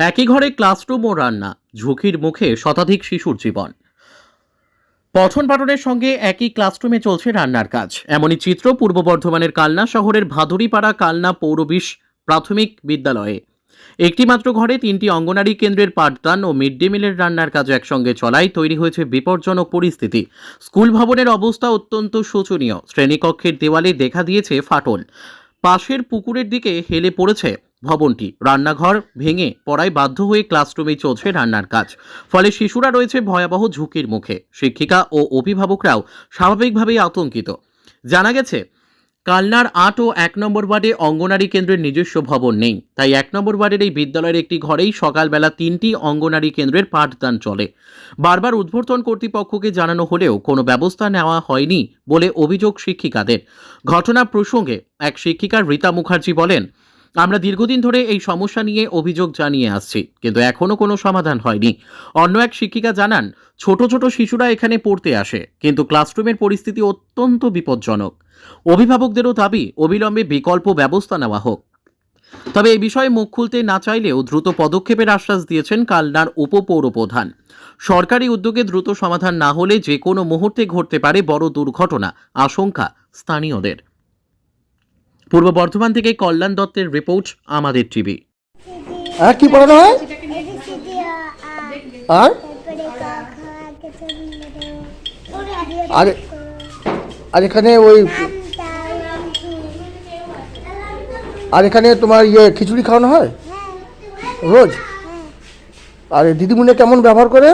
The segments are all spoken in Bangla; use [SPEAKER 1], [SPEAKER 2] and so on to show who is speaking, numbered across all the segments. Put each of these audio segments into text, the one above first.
[SPEAKER 1] একই ঘরে ক্লাসরুম ও রান্না, ঝুঁকির মুখে শতাধিক শিশুর জীবন। পঠন পাঠনের সঙ্গে একই ক্লাসরুমে চলছে রান্নার কাজ। এমনই চিত্র পূর্ব বর্ধমানের কালনা শহরের ভাদুরিপাড়া কালনা পৌরবিশ প্রাথমিক বিদ্যালয়ে। একটি মাত্র ঘরে তিনটি অঙ্গনারী কেন্দ্রের পাঠদান ও মিড ডে মিলের রান্নার কাজ একসঙ্গে চলায় তৈরি হয়েছে বিপজ্জনক পরিস্থিতি। স্কুল ভবনের অবস্থা অত্যন্ত শোচনীয়। শ্রেণীকক্ষের দেওয়ালে দেখা দিয়েছে ফাটল। পাশের পুকুরের দিকে হেলে পড়েছে ভবনটি। রান্নাঘর ভেঙে পড়ায় বাধ্য হয়ে ক্লাসরুমে চলছে রান্নার কাজ। ফলে শিশুরা রয়েছে ভয়াবহ ঝুঁকির মুখে। শিক্ষিকা ও অভিভাবকরাও স্বাভাবিকভাবেই আতঙ্কিত। জানা গেছে, কালনার আট ও এক নম্বর ওয়ার্ডে অঙ্গনারী কেন্দ্রের নিজস্ব ভবন নেই। তাই এক নম্বর ওয়ার্ডের এই বিদ্যালয়ের একটি ঘরেই সকালবেলা তিনটি অঙ্গনারী কেন্দ্রের পাঠদান চলে। বারবার উদ্বোধন কর্তৃপক্ষকে জানানো হলেও কোনো ব্যবস্থা নেওয়া হয়নি বলে অভিযোগ শিক্ষিকাদের। ঘটনা প্রসঙ্গে এক শিক্ষিকা রীতা মুখার্জি বলেন আমরা দীর্ঘদিন ধরে এই সমস্যা নিয়ে অভিযোগ জানিয়ে আসছি, কিন্তু এখনও কোনো সমাধান হয়নি। অন্য এক শিক্ষিকা জানান, ছোট ছোট শিশুরা এখানে পড়তে আসে, কিন্তু ক্লাসরুমের পরিস্থিতি অত্যন্ত বিপজ্জনক। অভিভাবকদেরও দাবি, অবিলম্বে বিকল্প ব্যবস্থা নেওয়া হোক। তবে এই বিষয়ে মুখ খুলতে না চাইলেও দ্রুত পদক্ষেপের আশ্বাস দিয়েছেন কালনার উপপৌর প্রধান সরকারি উদ্যোগে দ্রুত সমাধান না হলে যে কোনো মুহূর্তে ঘটতে পারে বড় দুর্ঘটনা, আশঙ্কা স্থানীয়দের। পূর্ব বর্ধমান থেকে কল্যাণ দত্তের রিপোর্ট আমাদের টিভি।
[SPEAKER 2] কি পড়ানো হয়? আর? আর এখানে ওই আর এখানে তোমার ইয়ে খিচুড়ি খাওয়ানো হয়? রোজ? আর, দিদিমণি কেমন ব্যবহার করে?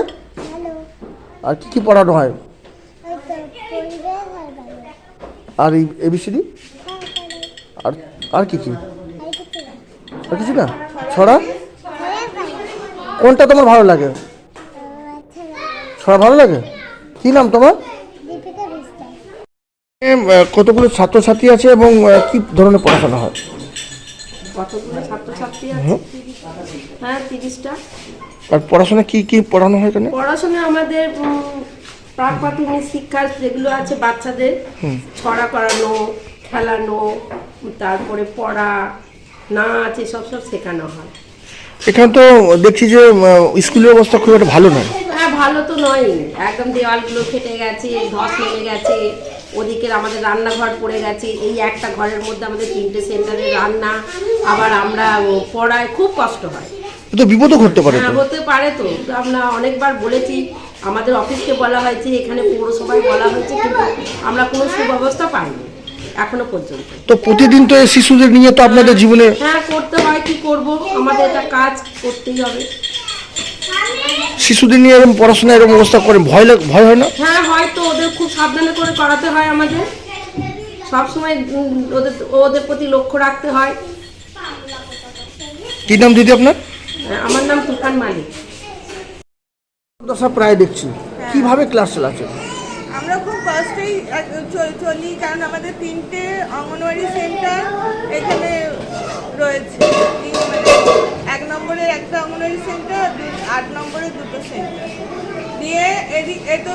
[SPEAKER 2] আর কি কি পড়ানো হয়? আর এই এবিসিডি আর আর কি কি? আর কিছু না? ছড়া? কোনটা তোমার ভালো লাগে? ছড়া ভালো লাগে? কি নাম তোমার? কতগুলো ছাত্রছাত্রী আছে এবং কি ধরনের পড়াশোনা হয়?
[SPEAKER 3] ছাত্রছাত্রী হ্যাঁ
[SPEAKER 2] আর পড়াশোনা কি কি পড়ানো হয় এখানে?
[SPEAKER 3] পড়াশোনা আমাদের প্রাক প্রাথমিক শিক্ষা যেগুলো আছে বাচ্চাদের ছড়া করানো খেলানো তারপরে পড়া নাচ এসব সব শেখানো হয়।
[SPEAKER 2] এখানে তো দেখছি যে স্কুলের অবস্থা খুব একটা ভালো নয়।
[SPEAKER 3] হ্যাঁ ভালো তো নয়। একদম দেওয়ালগুলো ফেটে গেছে ধস নেমে গেছে ওদিকে আমাদের রান্নাঘর পড়ে গেছে এই একটা ঘরের মধ্যে আমাদের তিনটে সেন্টারে রান্না। আবার আমরা পড়ায় খুব কষ্ট হয়।
[SPEAKER 2] তো বিপদও ঘটতে পারে
[SPEAKER 3] হ্যাঁ হতে পারে তো। আমরা অনেকবার বলেছি আমাদের অফিসকে বলা হয়েছে এখানে পৌরসভায় বলা হয়েছে কিন্তু আমরা কোনো সুব্যবস্থা পাইনি। এখনও পর্যন্ত।
[SPEAKER 2] তো প্রতিদিন তো এই শিশুদের নিয়ে তো আপনাদের জীবনে
[SPEAKER 3] হ্যাঁ করতে হয় কি করব? আমাদের এটা কাজ করতেই হবে।
[SPEAKER 2] শিশুদের নিয়ে এরকম পড়াশোনা এরকম অবস্থা করে ভয় লাগ- ভয় হয় না?
[SPEAKER 3] হ্যাঁ হয়তো ওদের খুব সাবধানে করে করাতে হয় আমাদের। সবসময় উম, ওদের ওদের প্রতি লক্ষ্য রাখতে হয়।
[SPEAKER 2] কি নাম দিদি আপনার?
[SPEAKER 3] আমার নাম তুফান মালিক।
[SPEAKER 2] দশা প্রায় দেখছি। কীভাবে ক্লাস চালাচ্ছে
[SPEAKER 4] আমরা খুব কষ্টেই চল- কারণ আমাদের তিনটে অঙ্গনওয়াড়ি সেন্টার এখানে রয়েছে। মানে এক নম্বরের একটা অঙ্গনওয়াড়ি সেন্টার আট নম্বরে দুটো সেন্টার। দিয়ে এদিক এ তো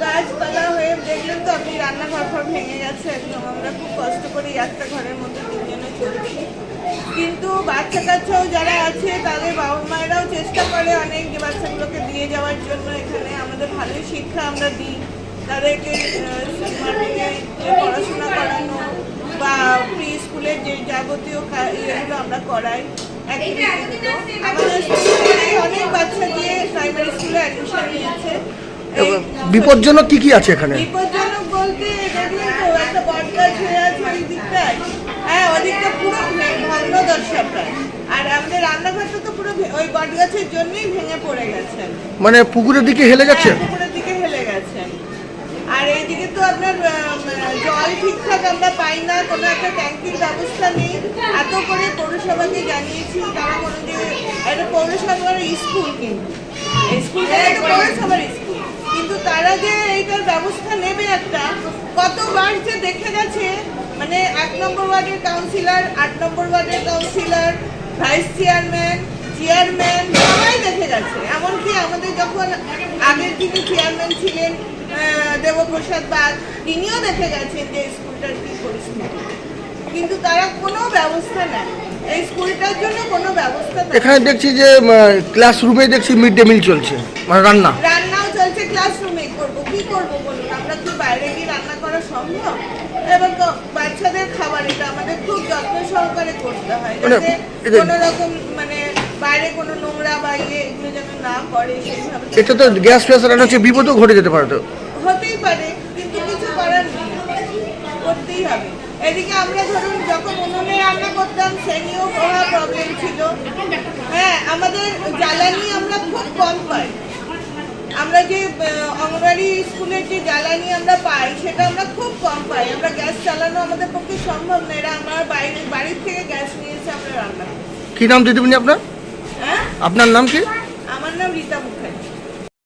[SPEAKER 4] গাছপালা হয়ে দেখলেন তো, আপনি রান্নাঘর ঘর ভেঙে গেছে একদম। আমরা খুব কষ্ট করে একটা ঘরের মধ্যে তিনজনে চলছি। কিন্তু বাচ্চা কাচ্চাও যারা আছে, তাদের বাবা মায়েরাও চেষ্টা করে অনেক বাচ্চাগুলোকে দিয়ে যাওয়ার জন্য এখানে। আমাদের ভালোই শিক্ষা আমরা দিই। তাদেরকে পড়াশোনা করানো বা প্রি স্কুলের যে যাবতীয় ইয়েগুলো আমরা করাই। আমাদের অনেক বাচ্চা গিয়ে প্রাইমারি স্কুলে অ্যাডমিশন নিয়েছে। এই
[SPEAKER 2] বিপজ্জনক কি কি আছে এখানে?
[SPEAKER 4] বিপজ্জনক বলতে একটা বট গাছ হয়ে আছে ওই দিকটায়। হ্যাঁ ওদিকটা পুরো ভে- ভগ্ন দশা প্রায়। আর আমাদের রান্নাঘরটা তো পুরো ভে- ওই বট গাছের জন্যই ভেঙে পড়ে গেছে।
[SPEAKER 2] মানে পুকুরের দিকে হেলে যাচ্ছে
[SPEAKER 4] হ্যাঁ, পুকুরের দিকে হেলে গেছে আর এইদিকে তো আপনার জল ঠিকঠাক আমরা পাই না কোনো একটা ট্যাঙ্কির ব্যবস্থা নেই। এত করে পৌরসভাকে জানিয়েছি তারা কোনো যে একটা পৌরসভার স্কুল কিন্তু। স্কুলটা একটা পৌরসভার স্কুল। কিন্তু তারা যে এইটার ব্যবস্থা নেবে একটা। কতবার যে দেখে গেছে মানে এক নম্বর ওয়ার্ডের কাউন্সিলর আট নম্বর ওয়ার্ডের কাউন্সিলর ভাইস চেয়ারম্যান চেয়ারম্যান সবাই দেখে গেছে। এমনকি আমাদের যখন আগের দিকে চেয়ারম্যান ছিলেন দেবপ্রসাদ বাগ তিনিও দেখে গেছেন যে স্কুলটার কি পরিস্থিতি। কিন্তু তারা কোনো ব্যবস্থা নেয়। এই স্কুলটার জন্য কোনো ব্যবস্থা
[SPEAKER 2] এখানে দেখছি যে ক্লাসরুমে দেখছি মিড ডে মিল চলছে মানে রান্না।
[SPEAKER 4] রান্নাও চলছে ক্লাসরুমে করব। কি করব বলুন? আমরা কি বাইরে গিয়ে রান্না করা সম্ভব? এবার বাচ্চাদের খাবার এটা আমাদের খুব যত্ন সহকারে করতে হয়।
[SPEAKER 2] মানে
[SPEAKER 4] যাতে কোনো রকম মানে বাইরে কোনো নোংরা বা ইয়ে এগুলো যেন না করে
[SPEAKER 2] এটা তো গ্যাস ফ্যাস রান্না হচ্ছে বিপদও ঘটে যেতে পারে তো
[SPEAKER 4] হতেই পারে কিন্তু কিছু করার নেই করতেই হবে এদিকে আমরা ধরুন যখন উনুনে রান্না করতাম সে নিয়েও প্রবলেম ছিল। হ্যাঁ আমাদের জ্বালানি আমরা খুব কম পাই। আমরা যে অঙ্গনওয়াড়ি স্কুলের যে জ্বালানি আমরা পাই সেটা আমরা খুব কম পাই। আমরা গ্যাস চালানো আমাদের পক্ষে সম্ভব না। এরা আমার বাইরে বাড়ির থেকে গ্যাস নিয়ে এসে আমরা রান্না
[SPEAKER 2] কি নাম দিদিমণি আপনার?
[SPEAKER 4] হ্যাঁ?
[SPEAKER 2] আপনার নাম কি?
[SPEAKER 4] আমার নাম রীতা মুখার্জি